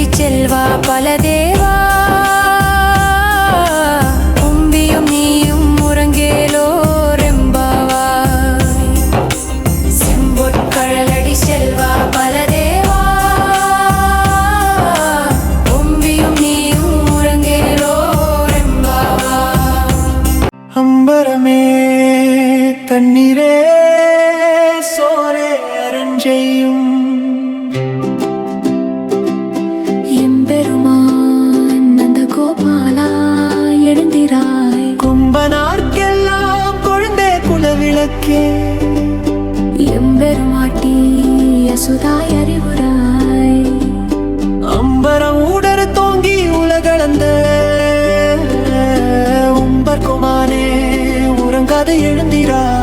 தேடி செல்வா பல தேவா. உம்பியும் நீயும் முரங்கேலோ ரெம்பாவா. செம்பொற்கழலடி செல்வா பல தேவா. உம்பியும் நீயும் முரங்கேலோ ரெம்பாவா. அம்பரமே தண்ணீரே சோரே அரஞ்செய்யும். உனக்கே. எம்பெருமாட்டி யசுதாய் அறிவுராய். அம்பரம் உடர் தோங்கி உலகளந்த. உம்பர் குமானே உறங்காது எழுந்திராய்